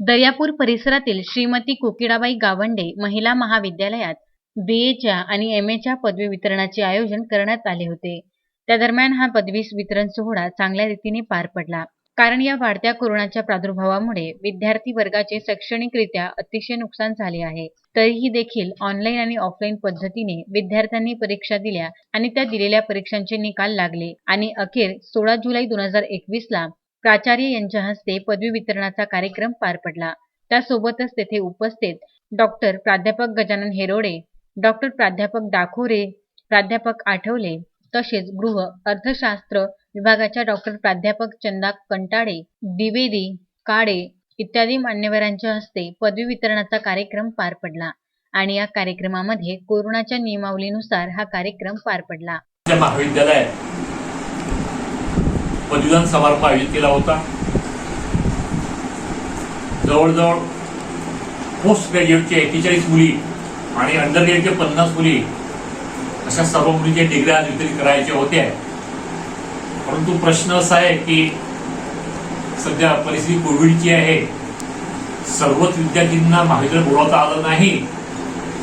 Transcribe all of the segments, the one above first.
दर्यापूर परिसरातील श्रीमती कोकिळाबाई गावंडे महिला महाविद्यालयात बीएच्या आणि एमएच्या पदवी वितरणाचे आयोजन करण्यात आले होते. त्या दरम्यान हा पदवी वितरण सोहळा चांगल्या रीतीने पार पडला. कारण या वाढत्या कोरोनाच्या प्रादुर्भावामुळे विद्यार्थी वर्गाचे शैक्षणिकरित्या अतिशय नुकसान झाले आहे. तरीही देखील ऑनलाईन आणि ऑफलाईन पद्धतीने विद्यार्थ्यांनी परीक्षा दिल्या आणि त्या दिलेल्या परीक्षांचे निकाल लागले. आणि अखेर सोळा जुलै दोन हजार एकवीस ला प्राचार्य यांच्या हस्ते पदवी वितरणाचा कार्यक्रम पार पडला. त्यासोबतच तेथे उपस्थित डॉक्टर प्राध्यापक गजानन हेरोडे डॉक्टर प्राध्यापक दाखोरे प्राध्यापक आठवले तसेच गृह अर्थशास्त्र विभागाच्या डॉक्टर प्राध्यापक चंदा कंटाळे द्विवेदी काळे इत्यादी मान्यवरांच्या हस्ते पदवी वितरणाचा कार्यक्रम पार पडला आणि या कार्यक्रमामध्ये कोरोनाच्या नियमावलीनुसार हा कार्यक्रम पार पडला. त्या महाविद्यालयात पदवीदान समारंभ आयोजित केला होता. जवळजवळ पोस्ट ग्रॅज्युएटचे एकेचाळीस मुली आणि अंडर ग्रॅज्युएटचे पन्नास मुली अशा सर्व मुलींच्या डिग्र्या वितरित करायच्या होत्या परंतु प्रश्न असा आहे की सध्या परिस्थिती कोविडची आहे. सर्वच विद्यार्थ्यांना महाविद्यालय बोलावता आलं नाही.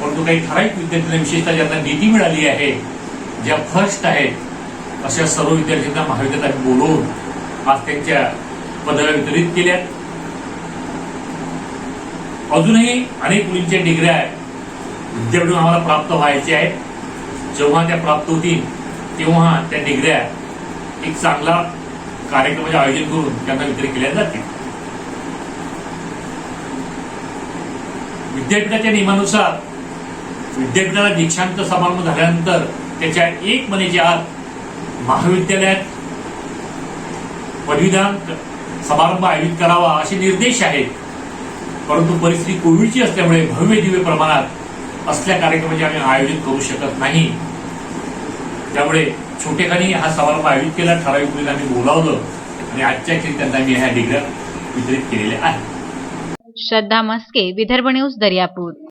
परंतु काही ठराविक विद्यार्थ्यांना विशेषतः ज्यांना निधी मिळाली आहे ज्या फर्स्ट आहेत अशा सर्व विद्यार्थ्यांना महाविद्यालयात आम्ही बोलवून आज त्यांच्या पदव्या वितरित केल्या अजूनही अनेक मुलींच्या डिग्र्या विद्यापीठ आम्हाला प्राप्त व्हायच्या आहेत. जेव्हा त्या प्राप्त होतील तेव्हा त्या डिग्र्या एक चांगला कार्यक्रमाचे आयोजन करून त्यांना वितरित केल्या जातील. विद्यापीठाच्या नियमानुसार विद्यापीठाला दीक्षांत समारंभ झाल्यानंतर त्याच्या एक महिन्याच्या आत महाविद्यालयात पदवीदान समारंभ आयोजित करावा असे निर्देश आहेत. परंतु परिस्थिती कोविडची असल्यामुळे भव्य दिव्य प्रमाणात असल्या कार्यक्रमाचे आम्ही आयोजित करू शकत नाही. त्यामुळे छोटेखानी हा समारंभ आयोजित केला ठराविक मुलीला आम्ही बोलावलं आणि आजच्या खेळी त्यांना आम्ही ह्या डिग्र्या वितरित केलेल्या आहेत श्रद्धा मस्के विदर्भ न्यूज दर्यापूर.